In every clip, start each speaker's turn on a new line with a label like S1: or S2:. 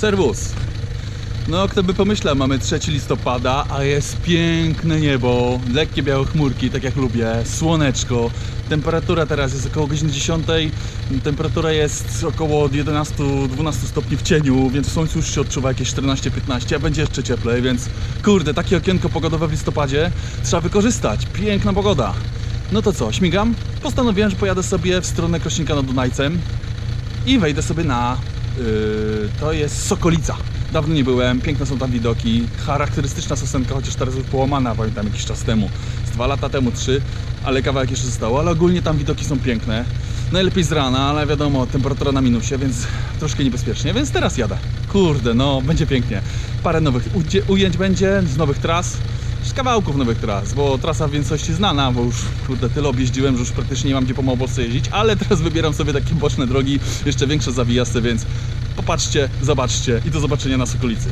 S1: Serwus. No, kto by pomyślał, mamy 3 listopada, a jest piękne niebo, lekkie białe chmurki, tak jak lubię, słoneczko. Temperatura teraz jest około godziny 10. Temperatura jest około 11-12 stopni w cieniu, więc w słońcu już się odczuwa jakieś 14-15, a będzie jeszcze cieplej, więc kurde, takie okienko pogodowe w listopadzie trzeba wykorzystać. Piękna pogoda. No to co, śmigam? Postanowiłem, że pojadę sobie w stronę Krośnika nad Dunajcem i wejdę sobie na. Yy, to jest Sokolica. Dawno nie byłem, piękne są tam widoki. Charakterystyczna sosenka, chociaż teraz już połamana, pamiętam jakiś czas temu. Z dwa lata temu, trzy, ale kawałek jeszcze zostało. Ale ogólnie tam widoki są piękne. Najlepiej z rana, ale wiadomo, temperatura na minusie, więc troszkę niebezpiecznie. Więc teraz jadę. Kurde, no, będzie pięknie. Parę nowych ujęć będzie z nowych tras kawałków nowych tras, bo trasa w większości znana, bo już kurde tyle objeździłem, że już praktycznie nie mam gdzie po Małopolsce jeździć, ale teraz wybieram sobie takie boczne drogi, jeszcze większe zawijasy, więc popatrzcie, zobaczcie i do zobaczenia na Sokolicy.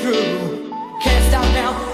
S2: Through. Can't stop now,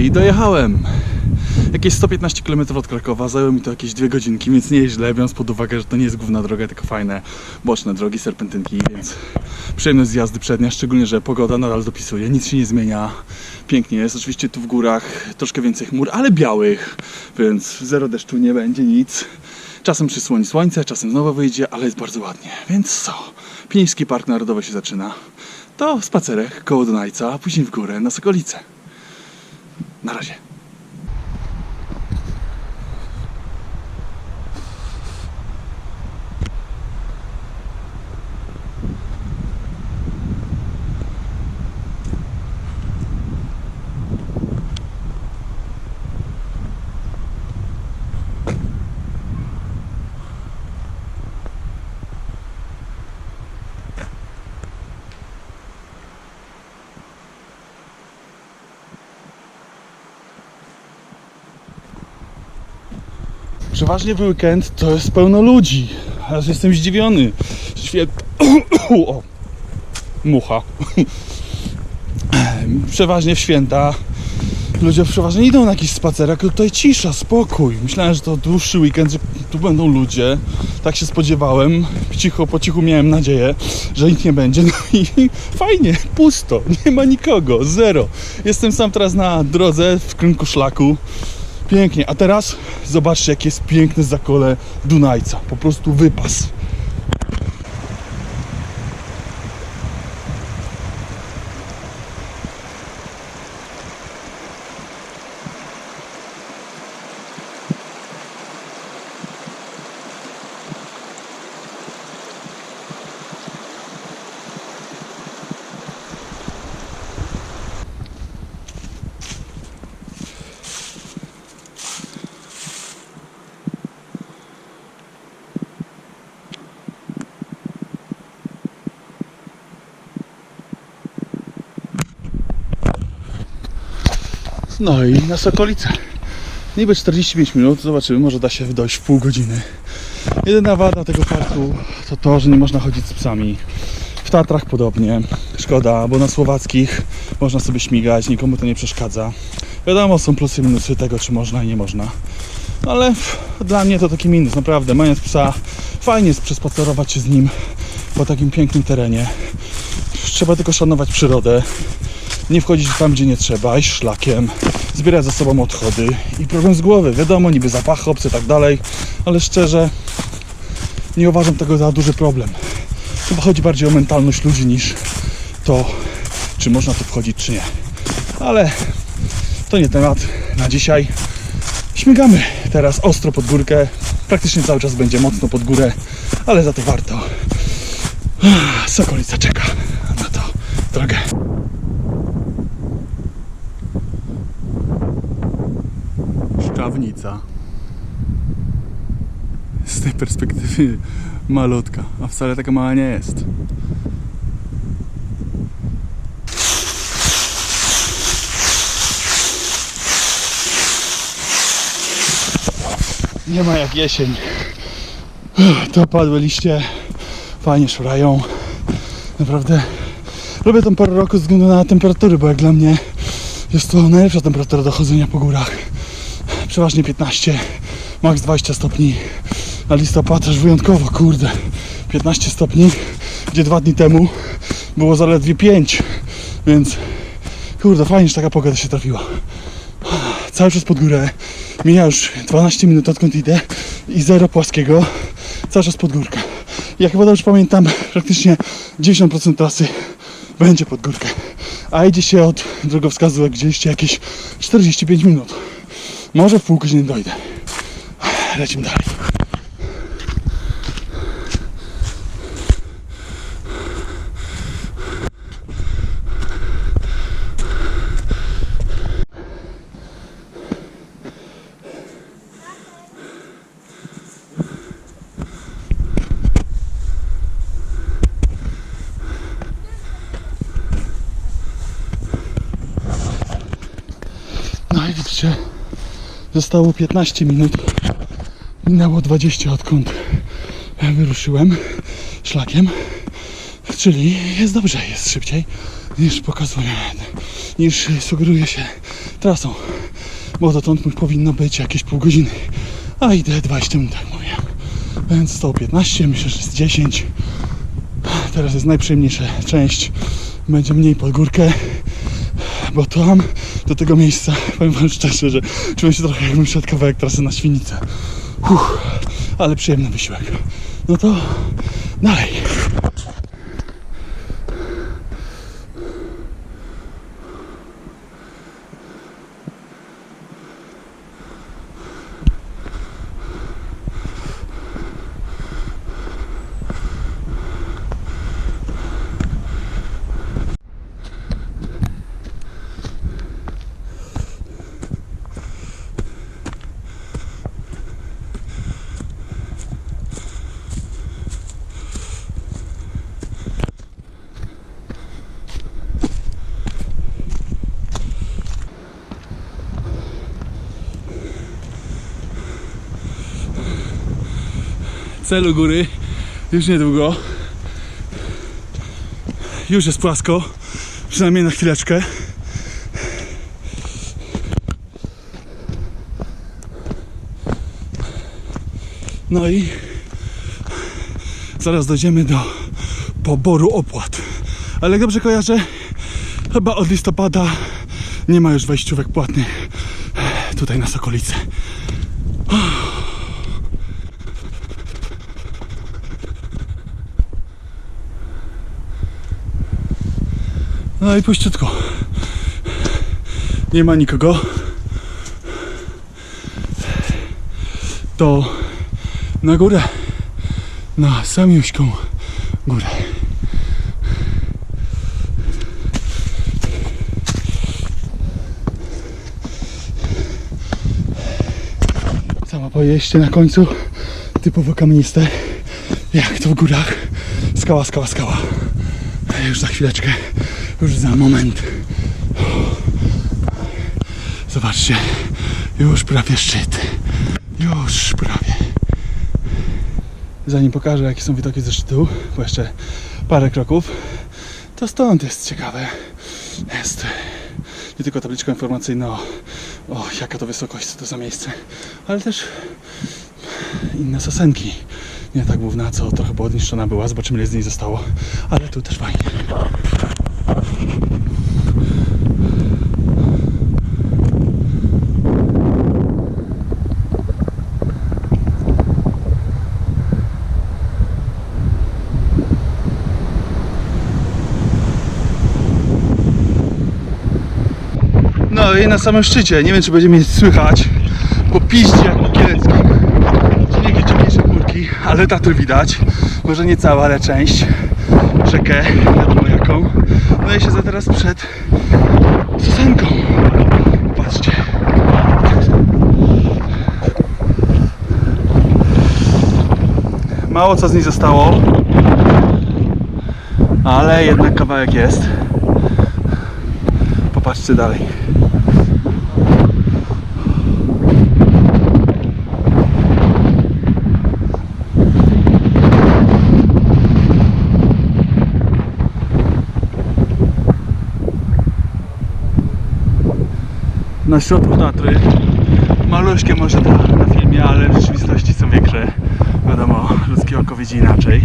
S2: i
S1: dojechałem. Jakieś 115 km od Krakowa, zajęło mi to jakieś dwie godzinki, więc nieźle, biorąc pod uwagę, że to nie jest główna droga, tylko fajne boczne drogi, serpentynki, więc przyjemność z jazdy przednia, szczególnie, że pogoda nadal dopisuje, nic się nie zmienia, pięknie jest, oczywiście tu w górach troszkę więcej chmur, ale białych, więc zero deszczu nie będzie, nic. Czasem przysłoni słońce, czasem znowu wyjdzie, ale jest bardzo ładnie, więc co? Piński Park Narodowy się zaczyna. To spacerek koło Dunajca, a później w górę na Sokolice. Na razie. Przeważnie w weekend to jest pełno ludzi. Aż jestem zdziwiony. Świet... o, mucha. Przeważnie w święta ludzie przeważnie idą na jakiś spacerek, tutaj cisza, spokój. Myślałem, że to dłuższy weekend, że tu będą ludzie. Tak się spodziewałem. Cicho, po cichu miałem nadzieję, że ich nie będzie. No i fajnie, pusto, nie ma nikogo, zero. Jestem sam teraz na drodze w kierunku szlaku. Pięknie, a teraz zobaczcie, jakie jest piękne zakole Dunajca. Po prostu wypas. No i na Sokolice. Niby 45 minut, zobaczymy, może da się dojść w pół godziny. Jedyna wada tego parku to to, że nie można chodzić z psami. W Tatrach podobnie. Szkoda, bo na słowackich można sobie śmigać, nikomu to nie przeszkadza. Wiadomo, są plusy i minusy tego, czy można i nie można. Ale pff, dla mnie to taki minus, naprawdę. Mając psa, fajnie jest przespacerować się z nim po takim pięknym terenie. Trzeba tylko szanować przyrodę, nie wchodzić tam, gdzie nie trzeba, iść szlakiem, zbierać za sobą odchody i problem z głowy. Wiadomo, niby zapachy obce tak dalej, ale szczerze nie uważam tego za duży problem. Chyba chodzi bardziej o mentalność ludzi niż to, czy można tu wchodzić, czy nie. Ale to nie temat na dzisiaj. Śmigamy teraz ostro pod górkę. Praktycznie cały czas będzie mocno pod górę, ale za to warto. Sokolica czeka na to drogę. Szczawnica. Z tej perspektywy malutka, a wcale taka mała nie jest. Nie ma jak jesień. To opadłe liście fajnie szurają. Naprawdę lubię tą porę roku ze względu na temperatury, bo jak dla mnie jest to najlepsza temperatura do chodzenia po górach przeważnie 15, max 20 stopni, a listopad też wyjątkowo, kurde, 15 stopni, gdzie dwa dni temu było zaledwie 5, więc kurde, fajnie, że taka pogoda się trafiła. Cały czas pod górę, mija już 12 minut odkąd idę i zero płaskiego, cały czas pod górkę. Ja chyba dobrze pamiętam, praktycznie 90% trasy będzie pod górkę, a idzie się od drogowskazu gdzieś jakieś 45 minut. Może w pół godziny dojdę. Lecimy dalej. Zostało 15 minut. Minęło 20 odkąd wyruszyłem szlakiem. Czyli jest dobrze, jest szybciej niż pokazuje, niż sugeruje się trasą. Bo dotąd powinno być jakieś pół godziny. A idę 20 minut, jak mówię. Więc zostało 15, myślę, że jest 10. Teraz jest najprzyjemniejsza część. Będzie mniej pod górkę bo tam do tego miejsca, powiem wam szczerze, że czułem się trochę jakbym szedł kawałek trasy na świnicę. Uff, ale przyjemny wysiłek. No to dalej. Celu góry. Już niedługo. Już jest płasko. Przynajmniej na chwileczkę. No i zaraz dojdziemy do poboru opłat. Ale jak dobrze kojarzę, chyba od listopada nie ma już wejściówek płatnych tutaj na Sokolice. No i puściutko. Nie ma nikogo. To na górę. Na samiuśką górę. Sama pojeździe na końcu. Typowo kamieniste. Jak to w górach. Skała, skała, skała. Już za chwileczkę. Już za moment. Zobaczcie. Już prawie szczyt. Już prawie. Zanim pokażę jakie są widoki ze szczytu, bo jeszcze parę kroków, to stąd jest ciekawe. Jest nie tylko tabliczka informacyjna o, o jaka to wysokość, co to za miejsce, ale też inne sosenki. Nie tak główna, co trochę podniszczona była, zobaczymy ile z niej zostało, ale tu też fajnie. No i na samym szczycie, nie wiem czy będzie mnie słychać, bo piździ jak po kieleckim. Jakieś ciemniejsze górki, ale Tatry widać. Może nie cała, ale część. Rzekę. No i siedzę teraz przed Sosenką. Patrzcie. Mało co z niej zostało, ale jednak kawałek jest. Popatrzcie dalej. Na środku Tatry. Maluśkie może to na filmie, ale w rzeczywistości są większe. Wiadomo, ludzkie oko widzi inaczej.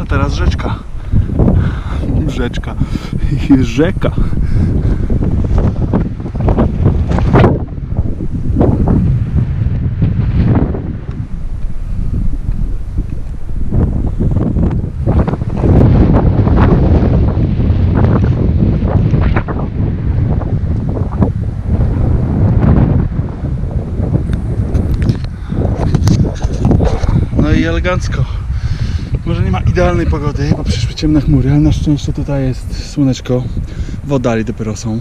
S1: A teraz rzeczka. Rzeczka. Rzeka. No i elegancko. Może nie ma idealnej pogody, bo przyszły ciemne chmury, ale na szczęście tutaj jest słoneczko. W oddali dopiero są.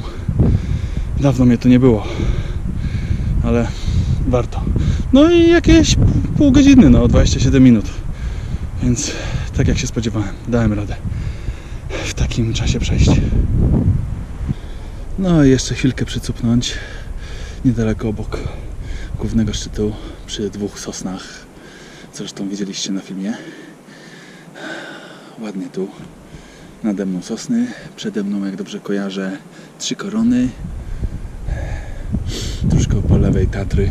S1: Dawno mnie tu nie było. Ale warto. No i jakieś pół godziny, no 27 minut. Więc tak jak się spodziewałem, dałem radę w takim czasie przejść. No i jeszcze chwilkę przycupnąć niedaleko obok głównego szczytu przy dwóch sosnach zresztą widzieliście na filmie. Ładnie tu. Nade mną sosny, przede mną, jak dobrze kojarzę, trzy korony. Troszkę po lewej Tatry.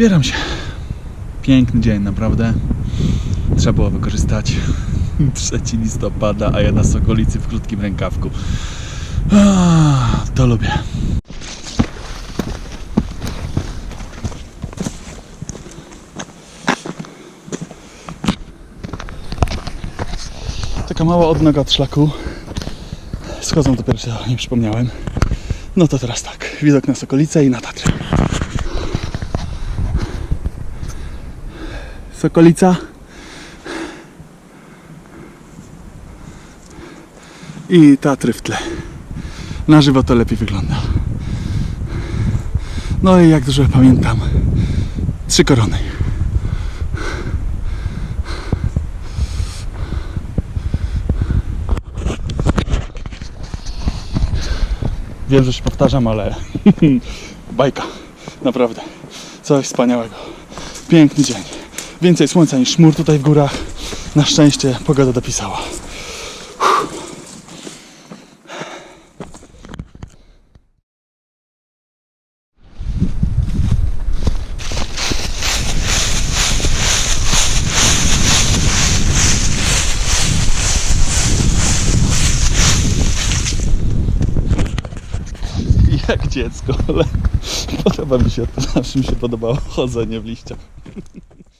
S1: Zbieram się. Piękny dzień, naprawdę. Trzeba było wykorzystać 3 listopada, a ja na Sokolicy w krótkim rękawku. Ah, to lubię. Taka mała odnoga od szlaku. Schodzą dopiero się, nie przypomniałem. No to teraz tak, widok na Sokolicę i na Tatry. Sokolica. I Tatry w tle. Na żywo to lepiej wygląda. No i jak dobrze pamiętam, trzy korony. Wiem, że się powtarzam, ale bajka. Naprawdę. Coś wspaniałego. Piękny dzień. Więcej słońca niż szmur tutaj w górach. Na szczęście pogoda dopisała. Jak dziecko, ale podoba mi się to. Zawsze mi się podobało chodzenie w liściach.